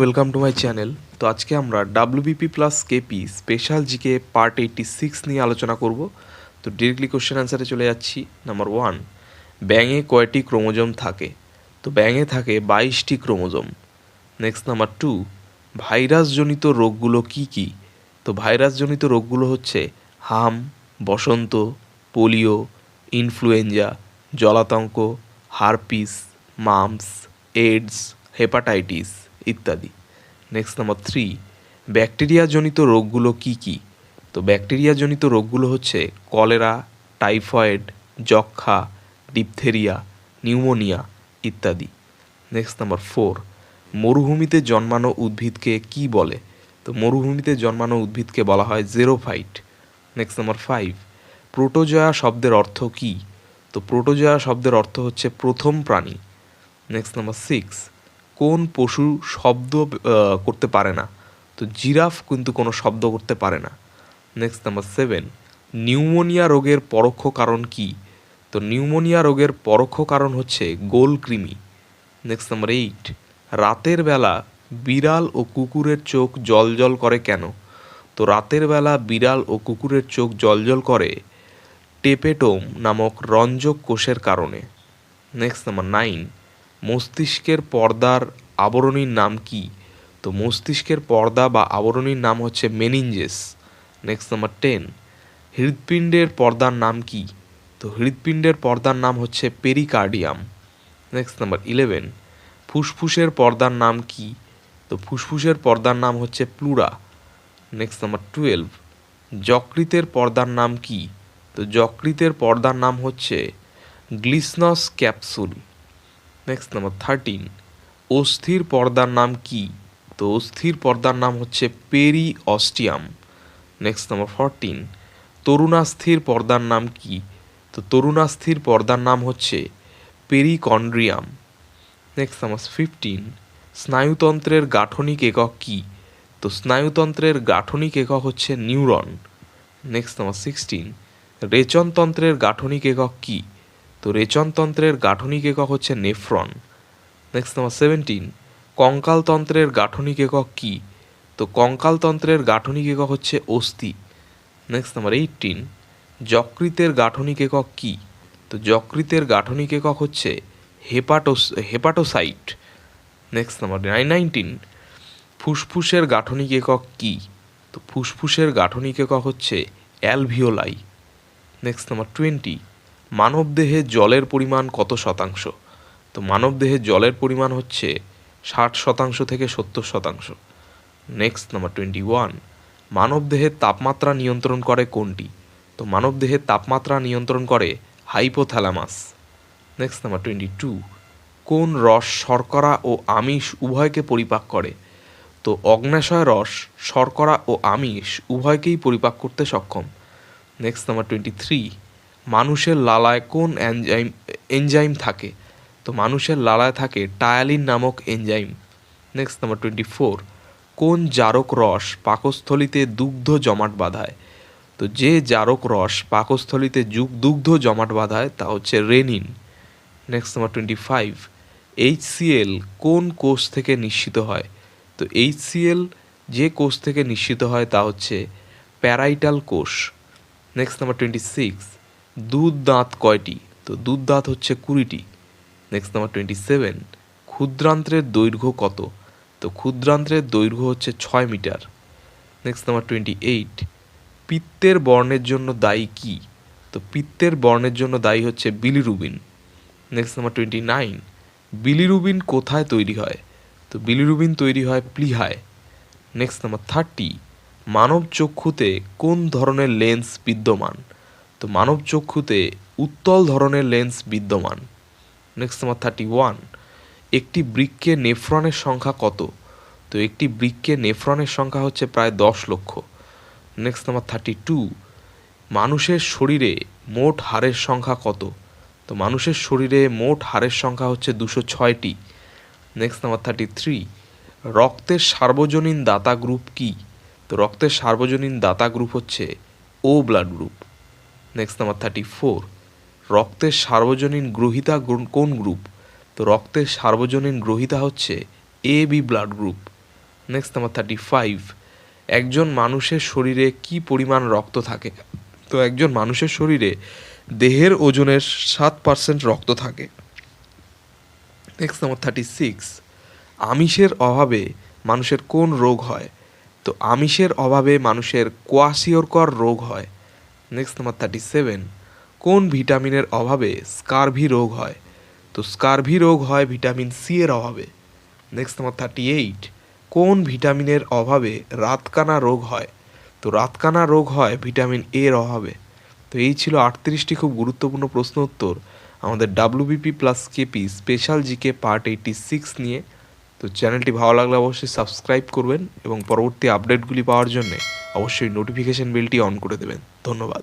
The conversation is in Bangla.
ওয়েলকাম টু মাই চ্যানেল তো আজকে আমরা WBP plus KP special GK part eighty six নিয়ে আলোচনা করব। তো ডিরেক্টলি কোশ্চেন অ্যান্সারে চলে যাচ্ছি। নাম্বার ওয়ান ব্যাঙে কয়টি ক্রোমোজোম থাকে? তো ব্যাঙে থাকে বাইশটি ক্রোমোজোম। নেক্সট নাম্বার টু ভাইরাসজনিত রোগগুলো কি কি? তো ভাইরাসজনিত রোগগুলো হচ্ছে হাম, বসন্ত, পোলিও ইনফ্লুয়েঞ্জা জলাতঙ্ক, হারপিস, মামস এইডস হেপাটাইটিস ইত্যাদি। নেক্সট নাম্বার থ্রি ব্যাকটেরিয়াজনিত রোগগুলো কি কি? তো ব্যাকটেরিয়াজনিত রোগগুলো হচ্ছে কলেরা টাইফয়েড যক্ষা ডিপথেরিয়া নিউমোনিয়া ইত্যাদি। নেক্সট নাম্বার ফোর মরুভূমিতে জন্মানো উদ্ভিদকে কি বলে? তো মরুভূমিতে জন্মানো উদ্ভিদকে বলা হয় xerophyte next number five protozoa শব্দের অর্থ কী? তো প্রোটোজয়া শব্দের অর্থ হচ্ছে প্রথম প্রাণী। নেক্সট নাম্বার সিক্স কোন পশু শব্দ করতে পারে না। তো জিরাফ কিন্তু কোনো শব্দ করতে পারে না। নেক্সট নাম্বার সেভেন নিউমোনিয়া রোগের পরোক্ষ কারণ কি? তো নিউমোনিয়া রোগের পরোক্ষ কারণ হচ্ছে গোল কৃমি। নেক্সট নাম্বার এইট রাতের বেলা বিড়াল ও কুকুরের চোখ জলজল করে কেন? তো রাতের বেলা বিড়াল ও কুকুরের চোখ জলজল করে টেপেটোম নামক রঞ্জক কোষের কারণে। নেক্সট নাম্বার নাইন মস্তিষ্কের পর্দার আবরণীর নাম কি? তো মস্তিষ্কের পর্দা বা আবরণীর নাম হচ্ছে মেনিঞ্জেস নেক্সট নাম্বার টেন হৃৎপিণ্ডের পর্দার নাম কি? তো হৃৎপিণ্ডের পর্দার নাম হচ্ছে পেরিকার্ডিয়াম। নেক্সট নাম্বার ইলেভেন ফুসফুসের পর্দার নাম কি? তো ফুসফুসের পর্দার নাম হচ্ছে প্লুরা। নেক্সট নাম্বার টুয়েলভ যকৃতের পর্দার নাম কি? তো যকৃতের পর্দার নাম হচ্ছে Glisson's capsule. Next number thirteen অস্থির পর্দার নাম কি? তো অস্থির পর্দার নাম হচ্ছে periosteum next number fourteen তরুণাস্থির পর্দার নাম কি? তো তরুণাস্থির পর্দার নাম হচ্ছে পেরিকন্ড্রিয়াম নেক্সট নাম্বার ফিফটিন স্নায়ুতন্ত্রের গাঠনিক একক কি? তো স্নায়ুতন্ত্রের গাঠনিক একক হচ্ছে নিউরন। নেক্সট নাম্বার সিক্সটিন রেচনতন্ত্রের গাঠনিক একক কি? তো রেচনতন্ত্রের গাঠনিক একক হচ্ছে নেফ্রন। নেক্সট নাম্বার সেভেন্টিন কঙ্কালতন্ত্রের গাঠনিক একক কী? তো কঙ্কালতন্ত্রের গাঠনিক একক হচ্ছে অস্থি। নেক্সট নাম্বার এইটিন যকৃতের গাঠনিক একক কী? তো যকৃতের গাঠনিক একক হচ্ছে হেপাটোস, হেপাটোসাইট। নেক্সট নাম্বার নাইনটিন ফুসফুসের গাঠনিক একক কি? তো ফুসফুসের গাঠনিক একক হচ্ছে অ্যালভিওলাই। নেক্সট নাম্বার টোয়েন্টি মানবদেহে জলের পরিমাণ কত শতাংশ? তো মানবদেহে জলের পরিমাণ হচ্ছে ষাট শতাংশ থেকে সত্তর শতাংশ। নেক্সট নাম্বার টোয়েন্টি ওয়ান মানবদেহের তাপমাত্রা নিয়ন্ত্রণ করে কোনটি? তো মানবদেহের তাপমাত্রা নিয়ন্ত্রণ করে hypothalamus next number twenty two কোন রস শর্করা ও আমিষ উভয়কে পরিপাক করে? তো অগ্নাশয় রস, শর্করা ও আমিষ উভয়কেই পরিপাক করতে সক্ষম। নেক্সট নাম্বার টোয়েন্টি থ্রি মানুষের লালায় কোন এনজাইম এনজাইম থাকে? তো মানুষের লালায় থাকে টায়ালিন নামক enzyme. Next number twenty four কোন জারক রস পাকস্থলিতে দুগ্ধ জমাট বাঁধায়? তো যে জারক রস পাকস্থলিতে যুগ দুগ্ধ জমাট বাঁধায়, তা হচ্ছে rennin. Next number twenty five HCl কোন কোষ থেকে নিশ্চিত হয়? তো এইচসিএল যে কোষ থেকে নিশ্চিত হয়, তা হচ্ছে প্যারাইটাল কোষ। নেক্সট নাম্বার টোয়েন্টি সিক্স দুধ দাঁত কয়টি? তো দুধ দাঁত হচ্ছে কুড়িটি। নেক্সট নাম্বার টোয়েন্টি সেভেন ক্ষুদ্রান্ত্রের দৈর্ঘ্য কত? তো ক্ষুদ্রান্ত্রের দৈর্ঘ্য হচ্ছে ছয় metre. Next number twenty eight পিত্তের বর্ণের জন্য দায়ী কি? তো পিত্তের বর্ণের জন্য দায়ী হচ্ছে bilirubin. Next number twenty nine bilirubin কোথায় তৈরি হয়? তো বিলিরুবিন তৈরি হয় প্লিহায়। নেক্সট নাম্বার থার্টি মানব চক্ষুতে কোন ধরনের লেন্স বিদ্যমান? তো মানব চক্ষুতে উত্তল ধরনের লেন্স বিদ্যমান। নেক্সট নাম্বার থার্টি ওয়ান একটি বৃক্ষে নেফ্রনের সংখ্যা কত? তো একটি বৃক্ষে নেফ্রনের সংখ্যা হচ্ছে প্রায় দশ লক্ষ। নেক্সট নাম্বার থার্টি টু মানুষের শরীরে মোট হাড়ের সংখ্যা কত? তো মানুষের শরীরে মোট হাড়ের সংখ্যা হচ্ছে দুশো ছয়টি। নেক্সট নাম্বার থার্টি থ্রি রক্তের সার্বজনীন দাতা গ্রুপ কি? তো রক্তের সার্বজনীন দাতা গ্রুপ হচ্ছে O blood group next number thirty four রক্তের সার্বজনীন গ্রহিতা গ্রু- কোন গ্রুপ তো রক্তের সার্বজনীন গ্রহিতা হচ্ছে A B blood group next number thirty five একজন মানুষের শরীরে কি পরিমাণ রক্ত থাকে? তো একজন মানুষের শরীরে দেহের ওজনের সাত পার্সেন্ট রক্ত থাকে। নেক্সট নাম্বার থার্টি সিক্স আমিষের অভাবে মানুষের কোন রোগ হয়? তো আমিষের অভাবে মানুষের কোয়াশিওরকর রোগ হয়। নেক্সট নাম্বার থার্টি সেভেন কোন ভিটামিনের অভাবে স্কারভি রোগ হয়? তো স্কারভি রোগ হয় ভিটামিন সি এর অভাবে। নেক্সট নাম্বার থার্টি এইট কোন ভিটামিনের অভাবে রাতকানা রোগ হয়? তো রাতকানা রোগ হয় ভিটামিন এর অভাবে। তো এই ছিল আটত্রিশটি খুব গুরুত্বপূর্ণ প্রশ্ন উত্তর। আমাদের WBP plus KP special GK part eighty six নিয়ে তো চ্যানেলটি ভালো লাগলে অবশ্যই সাবস্ক্রাইব করবেন এবং পরবর্তী আপডেটগুলি পাওয়ার জন্য অবশ্যই নোটিফিকেশন বেলটি অন করে দেবেন। ধন্যবাদ।